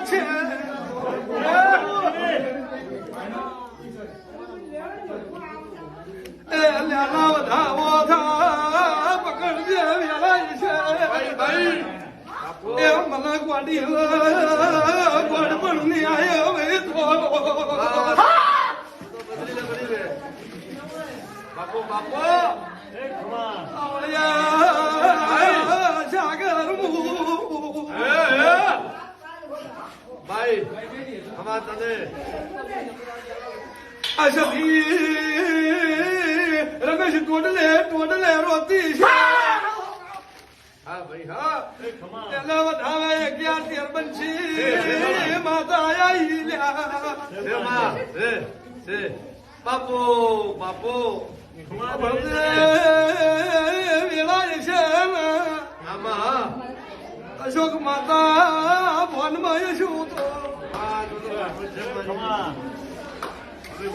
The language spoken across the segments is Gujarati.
છે. મને ગોડી ગોડ પણ નહીં આવ્યો હવે તો ભાઈ અમાર તને. રમેશ ટોડલે ટોડલે રોતી છે. હા ભાઈ હા. પેલા વધાવે અગિયાર માતા આઈ લ્યા. છે માં. છે છે બાપુ બાપુ. ભલે છે અશોક માતા. ભવનમાં શું તો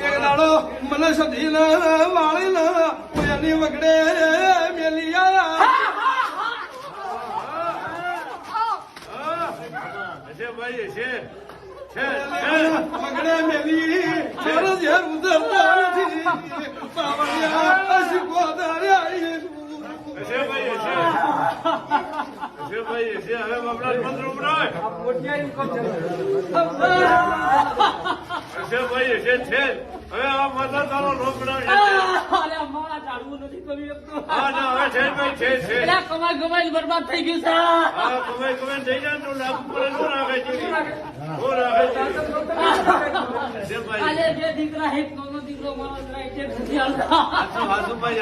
એક દાડો મને સધી ના વાળી ના કોઈની વગડે મેલી આયા છે ભાઈ છે છે વગડે મેલી છોર ઝેર ઉધરતા નથી પાવડિયા અશોકો દાર્યા છે ભાઈ છે છે ભાઈ છે હવે બાપડા મંત્ર ઉભરાય છે ભાઈ છે છે હવે આ માતા તારો રોકડા કમાઈ કમાઈ બરબાદ થઈ ગયું છે. હા કમાઈ કમાઈ થઈ જાય તો લાગુ પડે નો રાખે છે દીકરા હે નાનો દીકરો મારો ત્રણ છે આસુ આસુ ભાઈ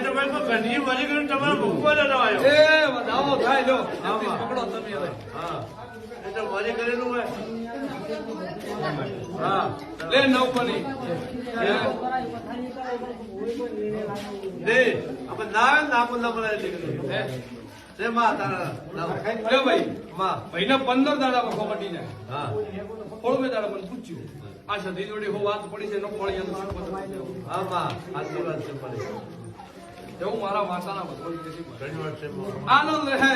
ભાઈ તમારે મૂકવા જ આવ્યો? એ વધાવો થાય લો. પકડો તમે હવે. હા. એ તો કરેલું હોય. હા. લે નવ પની દે આપણે ના ને ના બનાવી દીકરી લે માં તારા લે ભાઈ. માં. ભાઈને પંદર દાડા વખો મટી જાય હા. થોડો મેં દાડા મને પૂછ્યું. આ સધી જોડે હું વાત પડી છે નો પડી હા માં આશીર્વાદ છે પડે. એવું મારા માતાના ભગવાન આનંદ રહે.